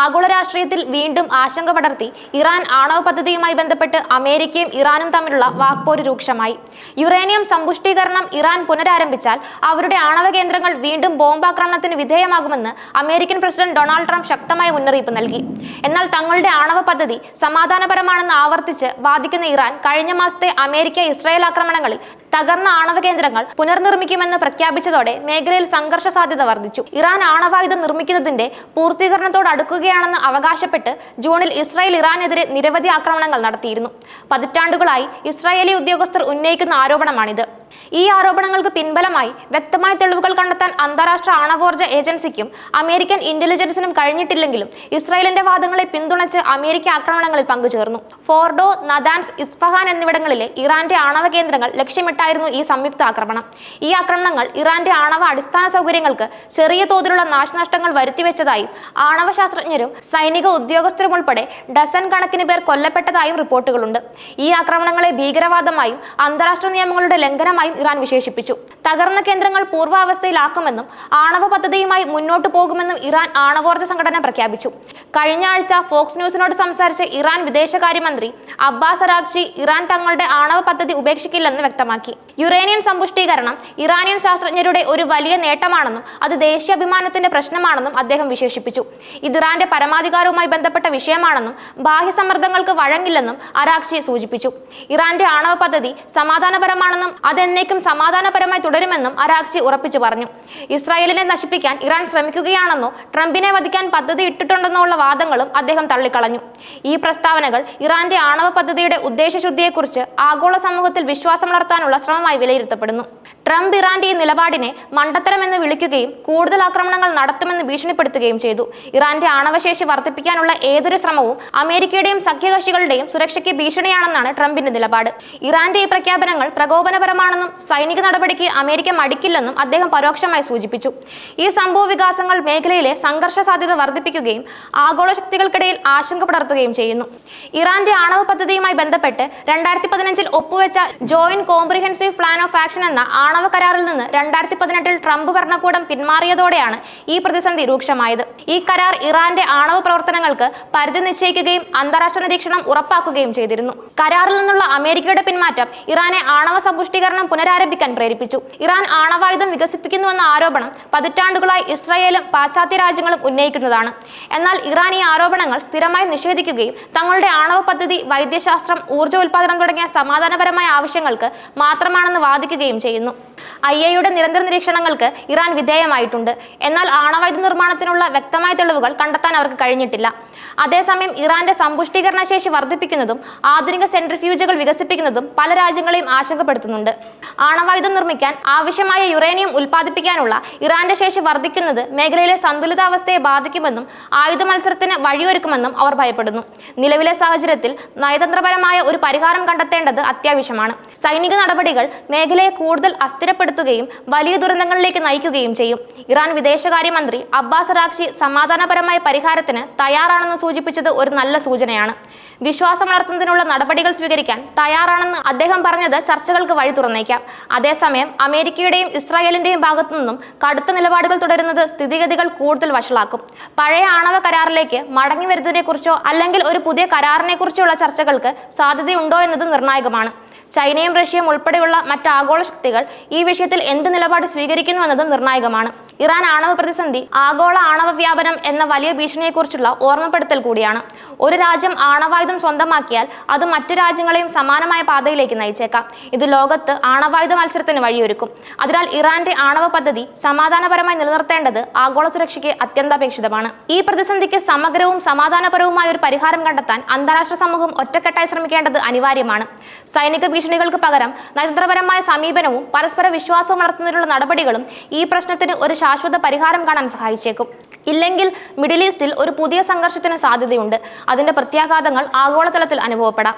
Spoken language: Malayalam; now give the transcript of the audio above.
ആഗോള രാഷ്ട്രീയത്തിൽ വീണ്ടും ആശങ്ക പടർത്തി. ഇറാൻ ആണവ പദ്ധതിയുമായി ബന്ധപ്പെട്ട് അമേരിക്കയും ഇറാനും തമ്മിലുള്ള വാക്പോര് രൂക്ഷമായി. യുറേനിയം സമ്പുഷ്ടീകരണം ഇറാൻ പുനരാരംഭിച്ചാൽ അവരുടെ ആണവ കേന്ദ്രങ്ങൾ വീണ്ടും ബോംബാക്രമണത്തിന് വിധേയമാകുമെന്ന് അമേരിക്കൻ പ്രസിഡന്റ് ഡൊണാൾഡ് ട്രംപ് ശക്തമായ മുന്നറിയിപ്പ് നൽകി. എന്നാൽ തങ്ങളുടെ ആണവ പദ്ധതി സമാധാനപരമാണെന്ന് ആവർത്തിച്ച് വാദിക്കുന്ന ഇറാൻ കഴിഞ്ഞ മാസത്തെ അമേരിക്ക ഇസ്രായേൽ ആക്രമണങ്ങളിൽ തകർന്ന ആണവ കേന്ദ്രങ്ങൾ പുനർനിർമ്മിക്കുമെന്ന് പ്രഖ്യാപിച്ചതോടെ മേഖലയിൽ സംഘർഷ സാധ്യത വർദ്ധിച്ചു. ഇറാൻ ആണവായുധം നിർമ്മിക്കുന്നതിന്റെ പൂർത്തീകരണത്തോട് അടുക്കുകയാണെന്ന് അവകാശപ്പെട്ട് ജൂണിൽ ഇസ്രായേൽ ഇറാനെതിരെ നിരവധി ആക്രമണങ്ങൾ നടത്തിയിരുന്നു. പതിറ്റാണ്ടുകളായി ഇസ്രായേലി ഉദ്യോഗസ്ഥർ ഉന്നയിക്കുന്ന ആരോപണമാണിത്. ഈ ആരോപണങ്ങൾക്ക് പിൻബലമായി വ്യക്തമായ തെളിവുകൾ കണ്ടെത്താൻ അന്താരാഷ്ട്ര ആണവോർജ ഏജൻസിക്കും അമേരിക്കൻ ഇന്റലിജൻസിനും കഴിഞ്ഞിട്ടില്ലെങ്കിലും ഇസ്രായേലിന്റെ വാദങ്ങളെ പിന്തുണച്ച് അമേരിക്ക ആക്രമണങ്ങളിൽ പങ്കുചേർന്നു. ഫോർഡോ നദാൻസ് ഇസ്ഫഹാൻ എന്നിവിടങ്ങളിലെ ഇറാന്റെ ആണവ കേന്ദ്രങ്ങൾ ലക്ഷ്യമിട്ടായിരുന്നു ഈ സംയുക്ത ആക്രമണം. ഈ ആക്രമണങ്ങൾ ഇറാന്റെ ആണവ അടിസ്ഥാന സൗകര്യങ്ങൾക്ക് ചെറിയ തോതിലുള്ള നാശനഷ്ടങ്ങൾ വരുത്തിവെച്ചതായും ആണവ ശാസ്ത്രജ്ഞരും സൈനിക ഉദ്യോഗസ്ഥരും ഉൾപ്പെടെ ഡസൻ കണക്കിന് പേർ കൊല്ലപ്പെട്ടതായും റിപ്പോർട്ടുകളുണ്ട്. ഈ ആക്രമണങ്ങളെ ഭീകരവാദമായും അന്താരാഷ്ട്ര നിയമങ്ങളുടെ ലംഘനമായും ഇറാൻ വിശേഷിപ്പിച്ചു. തകർന്ന കേന്ദ്രങ്ങൾ പൂർവാവസ്ഥയിലാക്കുമെന്നും ആണവ പദ്ധതിയുമായി മുന്നോട്ടു പോകുമെന്നും ഇറാൻ ആണവോർജ സംഘടന പ്രഖ്യാപിച്ചു. കഴിഞ്ഞ ആഴ്ച ഫോക്സ് ന്യൂസിനോട് സംസാരിച്ച ഇറാൻ വിദേശകാര്യമന്ത്രി അബ്ബാസ് അറാഖ്ചി ഇറാൻ തങ്ങളുടെ ആണവ പദ്ധതി ഉപേക്ഷിക്കില്ലെന്ന് വ്യക്തമാക്കി. യുറേനിയം സമ്പുഷ്ടീകരണം ഇറാനിയൻ ശാസ്ത്രജ്ഞരുടെ ഒരു വലിയ നേട്ടമാണെന്നും അത് ദേശീയാഭിമാനത്തിന്റെ പ്രശ്നമാണെന്നും അദ്ദേഹം വിശേഷിപ്പിച്ചു. ഇത് ഇറാന്റെ പരമാധികാരവുമായി ബന്ധപ്പെട്ട വിഷയമാണെന്നും ബാഹ്യ സമ്മർദ്ദങ്ങൾക്ക് വഴങ്ങില്ലെന്നും അറാഖ്ചി സൂചിപ്പിച്ചു. ഇറാന്റെ ആണവ പദ്ധതി സമാധാനപരമാണെന്നും അതെന്നേക്കും സമാധാനപരമായി തുടരുമെന്നും അറാഖ്ചി ഉറപ്പിച്ചു പറഞ്ഞു. ഇസ്രായേലിനെ നശിപ്പിക്കാൻ ഇറാൻ ശ്രമിക്കുകയാണെന്നോ ട്രംപിനെ വധിക്കാൻ പദ്ധതി ഇട്ടിട്ടുണ്ടെന്നോ ഉള്ള വാദങ്ങളും അദ്ദേഹം തള്ളിക്കളഞ്ഞു. ഈ പ്രസ്താവനകൾ ഇറാന്റെ ആണവ പദ്ധതിയുടെ ഉദ്ദേശശുദ്ധിയെക്കുറിച്ച് ആഗോള സമൂഹത്തിൽ വിശ്വാസം വളർത്താനുള്ള ശ്രമമായി വിലയിരുത്തപ്പെടുന്നു. ട്രംപ് ഇറാന്റെ ഈ നിലപാടിനെ മണ്ടത്തരമെന്ന് വിളിക്കുകയും കൂടുതൽ ആക്രമണങ്ങൾ നടത്തുമെന്ന് ഭീഷണിപ്പെടുത്തുകയും ചെയ്തു. ഇറാന്റെ ആണവശേഷി വർദ്ധിപ്പിക്കാനുള്ള ഏതൊരു ശ്രമവും അമേരിക്കയുടെയും സഖ്യകക്ഷികളുടെയും സുരക്ഷയ്ക്ക് ഭീഷണിയാണെന്നാണ് ട്രംപിന്റെ നിലപാട്. ഇറാന്റെ ഈ പ്രഖ്യാപനങ്ങൾ പ്രകോപനപരമാണെന്നും സൈനിക നടപടിക്ക് അമേരിക്ക മടിക്കില്ലെന്നും അദ്ദേഹം പരോക്ഷമായി സൂചിപ്പിച്ചു. ഈ സംഭവ വികാസങ്ങൾ മേഖലയിലെ സംഘർഷ സാധ്യത വർദ്ധിപ്പിക്കുകയും ആഗോള ശക്തികൾക്കിടയിൽ ആശങ്ക പടർത്തുകയും ചെയ്യുന്നു. ഇറാന്റെ ആണവ പദ്ധതിയുമായി ബന്ധപ്പെട്ട് രണ്ടായിരത്തി പതിനഞ്ചിൽ ഒപ്പുവെച്ച joint comprehensive plan of action എന്ന ആണവ കരാറിൽ നിന്ന് രണ്ടായിരത്തി പതിനെട്ടിൽ ട്രംപ് ഭരണകൂടം പിന്മാറിയതോടെയാണ് ഈ പ്രതിസന്ധി രൂക്ഷമായത്. ഈ കരാർ ഇറാന്റെ ആണവ പ്രവർത്തനങ്ങൾക്ക് പരിധി നിശ്ചയിക്കുകയും അന്താരാഷ്ട്ര നിരീക്ഷണം ഉറപ്പാക്കുകയും ചെയ്തിരുന്നു. കരാറിൽ നിന്നുള്ള അമേരിക്കയുടെ പിന്മാറ്റം ഇറാനെ ആണവ സമ്പുഷ്ടീകരണം പുനരാരംഭിക്കാൻ പ്രേരിപ്പിച്ചു. ഇറാൻ ആണവായുധം വികസിപ്പിക്കുന്നുവെന്ന ആരോപണം പതിറ്റാണ്ടുകളായി ഇസ്രായേലും പാശ്ചാത്യ രാജ്യങ്ങളും ഉന്നയിക്കുന്നതാണ്. എന്നാൽ ഇറാൻ ഈ ആരോപണങ്ങൾ സ്ഥിരമായി നിഷേധിക്കുകയും തങ്ങളുടെ ആണവ പദ്ധതി വൈദ്യശാസ്ത്രം ഊർജ ഉൽപാദനം തുടങ്ങിയ സമാധാനപരമായ ആവശ്യങ്ങൾക്ക് മാത്രമാണെന്ന് വാദിക്കുകയും ചെയ്യുന്നു. ഐ എയുടെ നിരന്തര നിരീക്ഷണങ്ങൾക്ക് ഇറാൻ വിധേയമായിട്ടുണ്ട്. എന്നാൽ ആണവായുധ നിർമ്മാണത്തിനുള്ള വ്യക്തമായ തെളിവുകൾ കണ്ടെത്താൻ അവർക്ക് കഴിഞ്ഞിട്ടില്ല. അതേസമയം ഇറാന്റെ സമ്പുഷ്ടീകരണ ശേഷി വർദ്ധിപ്പിക്കുന്നതും ആധുനിക സെൻട്രിഫ്യൂജുകൾ വികസിപ്പിക്കുന്നതും പല രാജ്യങ്ങളെയും ആശങ്കപ്പെടുത്തുന്നുണ്ട്. ആണവായുധം നിർമ്മിക്കാൻ ആവശ്യമായ യുറേനിയം ഉൽപ്പാദിപ്പിക്കാനുള്ള ഇറാന്റെ ശേഷി വർദ്ധിക്കുന്നത് മേഖലയിലെ സന്തുലിതാവസ്ഥയെ ബാധിക്കുമെന്നും ആയുധ മത്സരത്തിന് വഴിയൊരുക്കുമെന്നും അവർ ഭയപ്പെടുന്നു. നിലവിലെ സാഹചര്യത്തിൽ നയതന്ത്രപരമായ ഒരു പരിഹാരം കണ്ടെത്തേണ്ടത് അത്യാവശ്യമാണ്. സൈനിക നടപടികൾ മേഖലയെ കൂടുതൽ അസ്ഥിരപ്പെടുത്തുകയും വലിയ ദുരന്തങ്ങളിലേക്ക് നയിക്കുകയും ചെയ്യും. ഇറാൻ വിദേശകാര്യമന്ത്രി അബ്ബാസ് റാഖ്ചി സമാധാനപരമായ പരിഹാരത്തിന് തയ്യാറാണെന്ന് സൂചിപ്പിച്ചത് ഒരു നല്ല സൂചനയാണ്. വിശ്വാസം വളർത്തുന്നതിനുള്ള നടപടികൾ സ്വീകരിക്കാൻ തയ്യാറാണെന്ന് അദ്ദേഹം പറഞ്ഞത് ചർച്ചകൾക്ക് വഴി തുറന്നേക്കാം. അതേസമയം അമേരിക്കയുടെയും ഇസ്രായേലിന്റെയും ഭാഗത്തു നിന്നും കടുത്ത നിലപാടുകൾ തുടരുന്നത് സ്ഥിതിഗതികൾ കൂടുതൽ വഷളാക്കും. പഴയ ആണവ കരാറിലേക്ക് മടങ്ങി വരുന്നതിനെക്കുറിച്ചോ അല്ലെങ്കിൽ ഒരു പുതിയ കരാറിനെക്കുറിച്ചുള്ള ചർച്ചകൾക്ക് സാധ്യതയുണ്ടോ എന്നത് നിർണായകമാണ്. ചൈനയും റഷ്യയും ഉൾപ്പെടെയുള്ള മറ്റ് ആഗോള ശക്തികൾ ഈ വിഷയത്തിൽ എന്ത് നിലപാട് സ്വീകരിക്കുന്നു എന്നത് നിർണായകമാണ്. ഇറാൻ ആണവ പ്രതിസന്ധി ആഗോള ആണവ വ്യാപനം എന്ന വലിയ ഭീഷണിയെക്കുറിച്ചുള്ള ഓർമ്മപ്പെടുത്തൽ കൂടിയാണ്. ഒരു രാജ്യം ആണവായുധം സ്വന്തമാക്കിയാൽ അത് മറ്റു രാജ്യങ്ങളെയും സമാനമായ പാതയിലേക്ക് നയിച്ചേക്കാം. ഇത് ലോകത്ത് ആണവായുധ മത്സരത്തിന് വഴിയൊരുക്കും. അതിനാൽ ഇറാന്റെ ആണവ പദ്ധതി സമാധാനപരമായി നിലനിർത്തേണ്ടത് ആഗോള സുരക്ഷയ്ക്ക് അത്യന്താപേക്ഷിതമാണ്. ഈ പ്രതിസന്ധിക്ക് സമഗ്രവും സമാധാനപരവുമായ ഒരു പരിഹാരം കണ്ടെത്താൻ അന്താരാഷ്ട്ര സമൂഹം ഒറ്റക്കെട്ടായി ശ്രമിക്കേണ്ടത് അനിവാര്യമാണ്. സൈനിക ഭീഷണികൾക്ക് പകരം നയതന്ത്രപരമായ സമീപനവും പരസ്പര വിശ്വാസവും വളർത്തുന്നതിനുള്ള നടപടികളും ഈ പ്രശ്നത്തിന് ഒരു ശാശ്വത പരിഹാരം കാണാൻ സഹായിച്ചേക്കും. ഇല്ലെങ്കിൽ മിഡിൽ ഈസ്റ്റിൽ ഒരു പുതിയ സംഘർഷത്തിന് സാധ്യതയുണ്ട്. അതിന്റെ പ്രത്യാഘാതങ്ങൾ ആഗോളതലത്തിൽ അനുഭവപ്പെടാം.